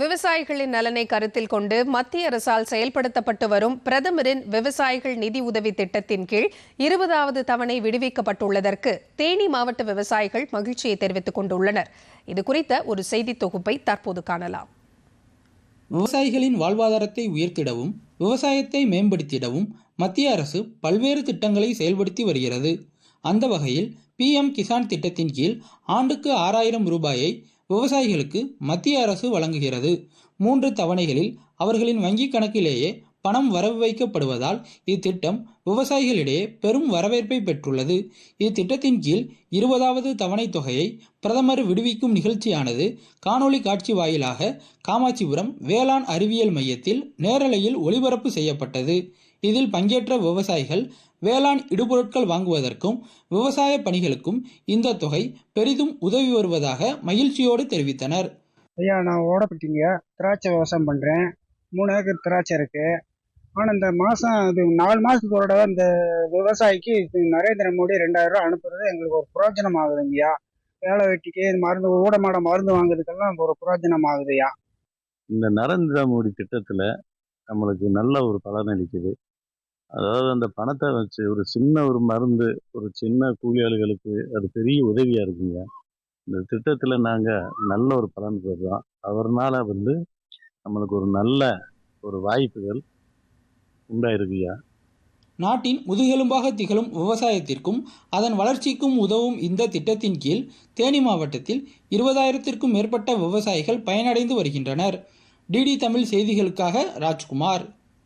விவசாயிகளின் நலனை கருத்தில் கொண்டு மத்திய அரசால் செயல்படுத்தப்பட்டு வரும் பிரதமரின் விவசாயிகள் நிதி உதவி திட்டத்தின் கீழ் இருபதாவது தவணை விடுவிக்கப்பட்டுள்ளதற்கு தேனி மாவட்ட விவசாயிகள் மகிழ்ச்சியை தெரிவித்துக் கொண்டுள்ளனர். இது குறித்த ஒரு செய்தி தொகுப்பை தற்போது காணலாம். விவசாயிகளின் வாழ்வாதாரத்தை உயர்த்திடவும் விவசாயத்தை மேம்படுத்திடவும் மத்திய அரசு பல்வேறு திட்டங்களை செயல்படுத்தி வருகிறது. அந்த வகையில் பிஎம் கிசான் திட்டத்தின் கீழ் ஆண்டுக்கு ஆறாயிரம் ரூபாயை விவசாயிகளுக்கு மத்திய அரசு வழங்குகிறது. மூன்று தவணைகளில் அவர்களின் வங்கிக் கணக்கிலேயே பணம் வரவு வைக்கப்படுவதால் இத்திட்டம் விவசாயிகளிடையே பெரும் வரவேற்பை பெற்றுள்ளது. இத்திட்டத்தின் கீழ் இருபதாவது தவணை தொகையை பிரதமர் விடுவிக்கும் நிகழ்ச்சியானது காணொளி காட்சி வாயிலாக காமாட்சிபுரம் வேளாண் அறிவியல் மையத்தில் நேரலையில் ஒளிபரப்பு செய்யப்பட்டது. இதில் பங்கேற்ற விவசாயிகள் வேளாண் இடுபொருட்கள் வாங்குவதற்கும் விவசாய பணிகளுக்கும் இந்த தொகை பெரிதும் உதவி வருவதாக மகிழ்ச்சியோடு தெரிவித்தனர். ஐயா நான் ஓடப்பட்டீங்க. திராட்சை விவசாயம் பண்ணுறேன் மூணு ஏக்கர் திராட்சை இருக்கு. ஆனால் இந்த மாதம் இது நாலு மாதத்துக்கு ஒரு தடவை இந்த விவசாயிக்கு இது நரேந்திர மோடி ரெண்டாயிரம் ரூபா அனுப்புறது எங்களுக்கு ஒரு புரோஜனம் ஆகுதுங்கய்யா வேலை வெட்டிக்கு இந்த மருந்து ஊடமாட மருந்து வாங்குறதுக்கெல்லாம் ஒரு புரோஜனம் ஆகுதுய்யா இந்த நரேந்திர மோடி திட்டத்தில் நம்மளுக்கு நல்ல ஒரு பலன் அளிக்குது. அதாவது அந்த பணத்தை வச்சு ஒரு சின்ன ஒரு மருந்து ஒரு சின்ன கூலி அது பெரிய உதவியாக இருக்குங்க. இந்த திட்டத்தில் நாங்கள் நல்ல ஒரு பலன் பெறுறோம். அவர்னால வந்து நம்மளுக்கு ஒரு நல்ல ஒரு வாய்ப்புகள் உண்டாயிருக்குயா நாட்டின் முதுகெலும்பாக திகழும் விவசாயத்திற்கும் அதன் வளர்ச்சிக்கும் உதவும் இந்த திட்டத்தின் கீழ் தேனி மாவட்டத்தில் இருபதாயிரத்திற்கும் மேற்பட்ட விவசாயிகள் பயனடைந்து வருகின்றனர். டிடி தமிழ் செய்திகளுக்காக ராஜ்குமார்.